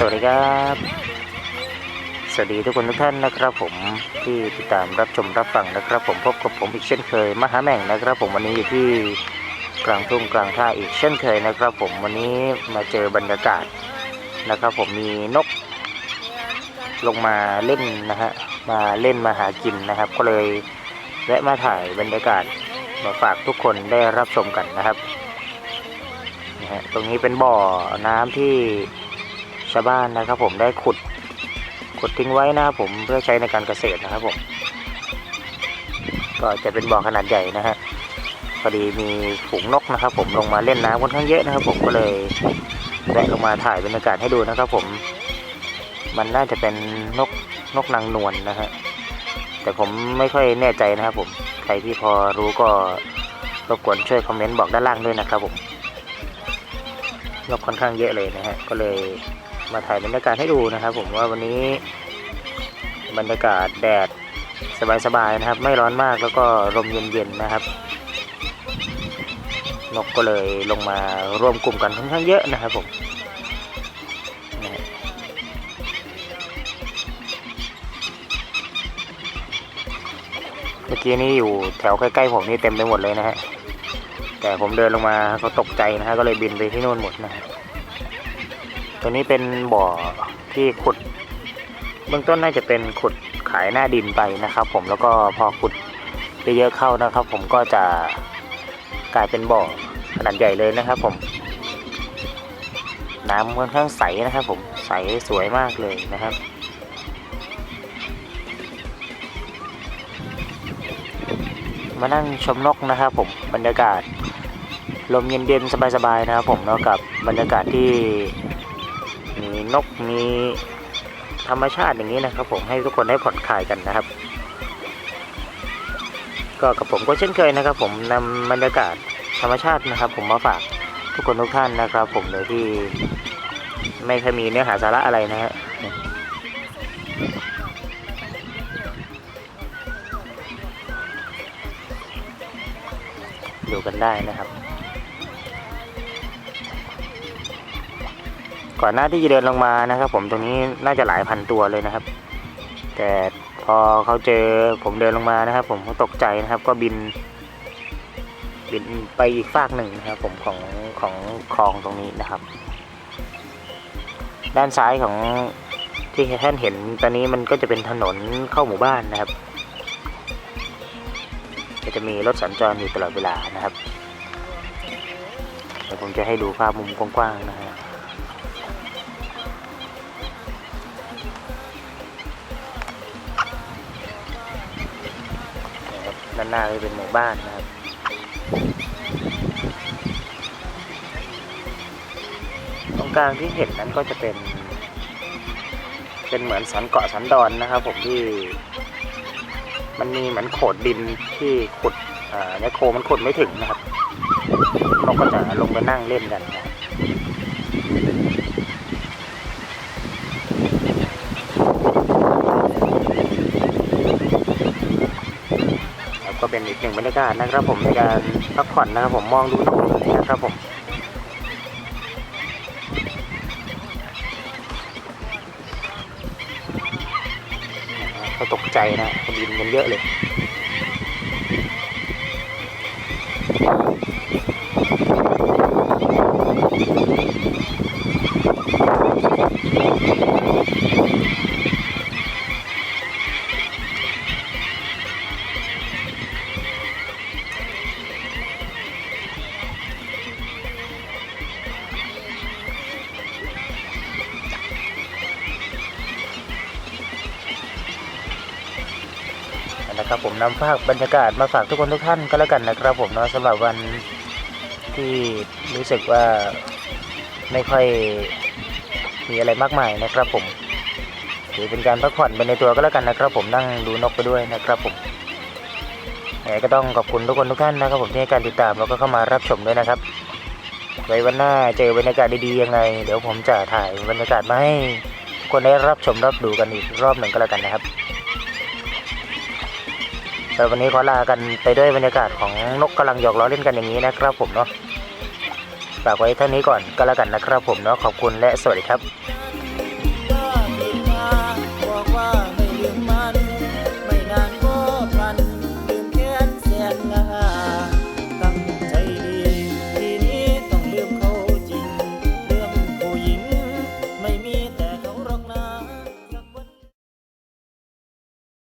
สวัสดีครับ สวัสดีทุกคนทุกท่านนะครับผมที่ติดตามรับชมรับฟังนะครับ ผมพบกับผมอีกเช่นเคยมหาแม่งนะครับ ผมวันนี้อยู่ที่กลางทุ่งกลางท่าอีกเช่นเคยนะครับ ผมวันนี้มาเจอบรรยากาศนะครับ ผมมีนกลงมาเล่นนะฮะมาเล่นมาหากินนะครับ ก็เลยแวะมาถ่ายบรรยากาศมาฝากทุกคนได้รับชมกันนะครับนะฮะตรงนี้เป็นบ่อน้ำที่าวบ้านนะครับ ผมได้ขุดขุดทิ้งไว้นะครับผมเพื่อใช้ในการเกษตรนะครับผมก็จะเป็นบ่อขนาดใหญ่นะฮะพอดีมีฝูงนกนะครับ ผมลงมาเล่นน้ำค่อนข้างเยอะนะครับ ผมก็เลยแวะลงมาถ่ายบรรยากาศให้ดูนะครับ ผมมันน่าจะเป็นนกนกนางนวลนะฮะแต่ผมไม่ค่อยแน่ใจนะครับ ผมใครที่พอรู้ก็รบกวนช่วยคอมเมนต์บอกด้านล่างด้วยนะครับผมนกค่อนข้างเยอะเลยนะฮะก็เลย มาถ่ายบรรยากาศให้ดูนะครับ ผมว่าวันนี้บรรยากาศแดดสบายๆนะครับ ไม่ร้อนมากแล้วก็ลมเย็นๆนะครับ นกก็เลยลงมาร่วมกลุ่มกันค่อนข้างเยอะนะครับผมเมื่อกี้นี้อยู่แถวใกล้ๆผมนี่เต็มไปหมดเลยนะฮะแต่ผมเดินลงมาก็ตกใจนะฮะก็เลยบินไปที่นู่นหมดนะฮะ ตัวนี้เป็นบ่อที่ขุด เบื้องต้นน่าจะเป็นขุดขายหน้าดินไปนะครับ ผมแล้วก็พอขุดไปเยอะเข้านะครับ ผมก็จะกลายเป็นบ่อขนาดใหญ่เลยนะครับ ผม น้ำค่อนข้างใสนะครับ ผมใสสวยมากเลยนะครับมานั่งชมนกนะครับ ผมบรรยากาศลมเย็นๆสบายๆนะครับ ผมเนาะกับบรรยากาศที่ มีนกมีธรรมชาติอย่างนี้นะครับ ผมให้ทุกคนได้ผ่อนคลายกันนะครับ ก็กับผมก็เช่นเคยนะครับ ผมนำบรรยากาศธรรมชาตินะครับ ผมมาฝากทุกคนทุกท่านนะครับ ผมโดยที่ไม่เคยมีเนื้อหาสาระอะไรนะฮะดูกันได้นะครับ ก่อนหน้าที่จะเดินลงมานะครับ ผมตรงนี้น่าจะหลายพันตัวเลยนะครับ แต่พอเขาเจอผมเดินลงมานะครับ ผมก็ตกใจนะครับ ก็บิน บินไปอีกฟากหนึ่งนะครับ ผมของของคลองตรงนี้นะครับ ด้านซ้ายของที่ท่านเห็นตอนนี้มันก็จะเป็นถนนเข้าหมู่บ้านนะครับก็จะมีรถสัญจรอยู่ตลอดเวลานะครับเดี๋ยวผมจะให้ดูภาพมุมกว้างๆนะฮะ ด้านหน้าก็เป็นหมู่บ้านนะครับตรงกลางที่เห็นนั้นก็จะเป็น เป็นเหมือนสันเกาะสันดอนนะครับ ผมที่ มันมีเหมือนโขดดินที่ขุดอ่าในโคมันขุดไม่ถึงนะครับเราก็จะลงไปนั่งเล่นกันนะครับครับก็ เป็นอีกหนึ่งบรรยากาศนะครับ ผมในการพักผ่อนนะครับ ผมมองดูนกนะครับผมก็ตกใจนะบินกันเยอะเลย นะครับผมนำภาพบรรยากาศมาฝากทุกคนทุกท่านก็แล้วกันนะครับผมเนาะสำหรับวันที่รู้สึกว่าไม่ค่อยมีอะไรมากมายนะครับผมถือเป็นการพักผ่อนไปในตัวก็แล้วกันนะครับผมนั่งดูนกไปด้วยนะครับผมยังไงก็ต้องขอบคุณทุกคนทุกท่านนะครับผมที่ให้การติดตามแล้วก็เข้ามารับชมด้วยนะครับ ไว้วันหน้าเจอบรรยากาศดีๆยังไง เดี๋ยวผมจะถ่ายบรรยากาศมาให้ทุกคนได้รับชมรับดูกันอีกรอบหนึ่งก็แล้วกันนะครับ แต่วันนี้ขอลากันไปด้วยบรรยากาศของนกกำลังหยอกล้อเล่นกันอย่างนี้นะครับผมเนาะฝากไว้เท่านี้ก่อนก็แล้วกันนะครับผมเนาะขอบคุณและสวัสดีครับ